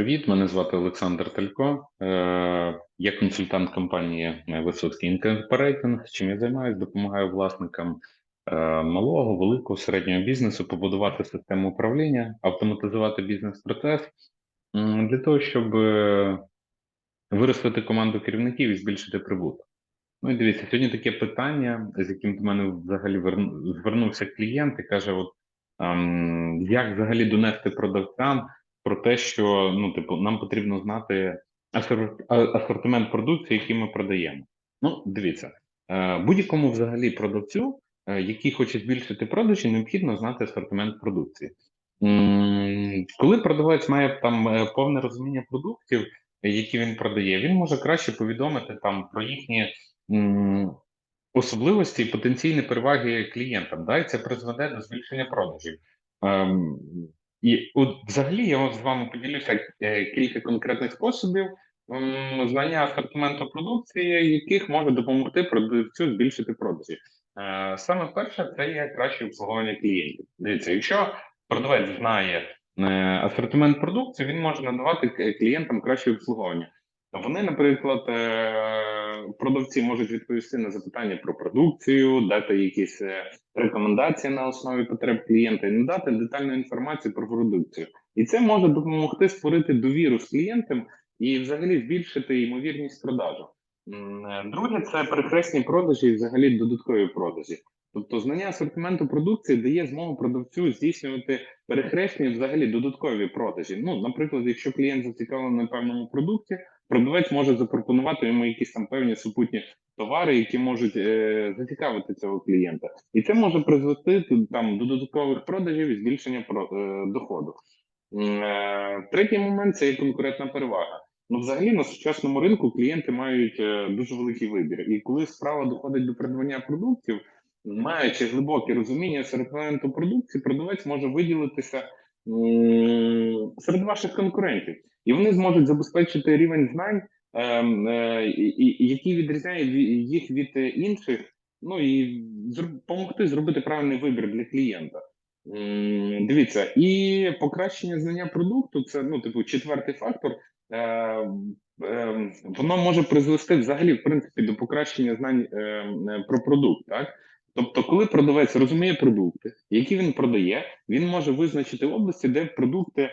Привіт, мене звати Олександр Талько. Е, Я консультант компанії Висоцький Інкорпорейтинг. Чим я займаюся, допомагаю власникам е, малого, великого, середнього бізнесу побудувати систему управління, автоматизувати бізнес-процес для того, щоб е, виростити команду керівників і збільшити прибуток. Ну і дивіться, сьогодні таке питання, з яким до мене взагалі верну- звернувся клієнт і каже: от як взагалі донести продавцям про те, що ну, типу, нам потрібно знати асортимент продукції, який ми продаємо. Ну, дивіться, е, будь-якому взагалі продавцю, е, який хоче збільшити продажі, необхідно знати асортимент продукції. Коли продавець має там е, повне розуміння продуктів, які він продає, він може краще повідомити там про їхні особливості і потенційні переваги клієнтам. Да? І це призведе до збільшення продажів. І от взагалі я з вами поділюся е, кілька конкретних способів знання асортименту продукції, яких може допомогти продавцю збільшити продажі. Е, Саме перше це є краще обслуговування клієнтів. Дивіться, якщо продавець знає е, асортимент продукції, він може надавати клієнтам краще обслуговування. Вони, наприклад, е, продавці можуть відповісти на запитання про продукцію, дати якісь е, рекомендації на основі потреб клієнта і надати детальну інформацію про продукцію. І це може допомогти створити довіру з клієнтом і взагалі збільшити ймовірність продажу. Е, Друге, це перехресні продажі і взагалі додаткові продажі. Тобто знання асортименту продукції дає змогу продавцю здійснювати перехресні взагалі додаткові продажі. Ну, наприклад, якщо клієнт зацікавлений на певному продукті, продавець може запропонувати йому якісь там певні супутні товари, які можуть е, зацікавити цього клієнта, і це може призвести там до додаткових продажів і збільшення про, е, доходу. Е, Третій момент це є конкурентна перевага. Ну, взагалі, на сучасному ринку клієнти мають е, дуже великий вибір. І коли справа доходить до придбання продуктів, маючи глибоке розуміння асортименту продукції, продавець може виділитися серед ваших конкурентів, і вони зможуть забезпечити рівень знань, ем, е, який відрізняє їх від е, інших, ну і допомогти зробити правильний вибір для клієнта. Дивіться, і покращення знання продукту це ну, типу, четвертий фактор. Е, е, воно може призвести взагалі, в принципі, до покращення знань е, про продукт. Так? Тобто, коли продавець розуміє продукти, які він продає, він може визначити області, де продукти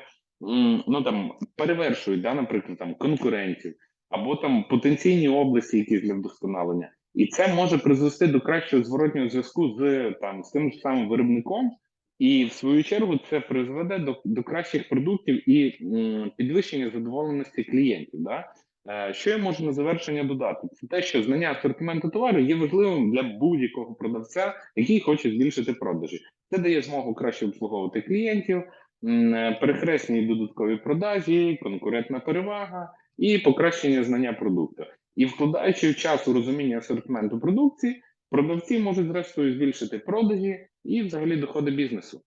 ну, там, перевершують, да, наприклад, там, конкурентів, або там потенційні області, якісь для вдосконалення. І це може призвести до кращого зворотнього зв'язку з там з тим ж самим виробником, і в свою чергу це призведе до, до кращих продуктів і м, підвищення задоволеності клієнтів. Да? Е, Що я можу на завершення додати? Це те, що знання асортименту товару є важливим для будь-якого продавця, який хоче збільшити продажі. Це дає змогу краще обслуговувати клієнтів, е, перехресні додаткові продажі, конкурентна перевага і покращення знання продукту. І вкладаючи час у розуміння асортименту продукції, продавці можуть зрештою збільшити продажі і взагалі доходи бізнесу.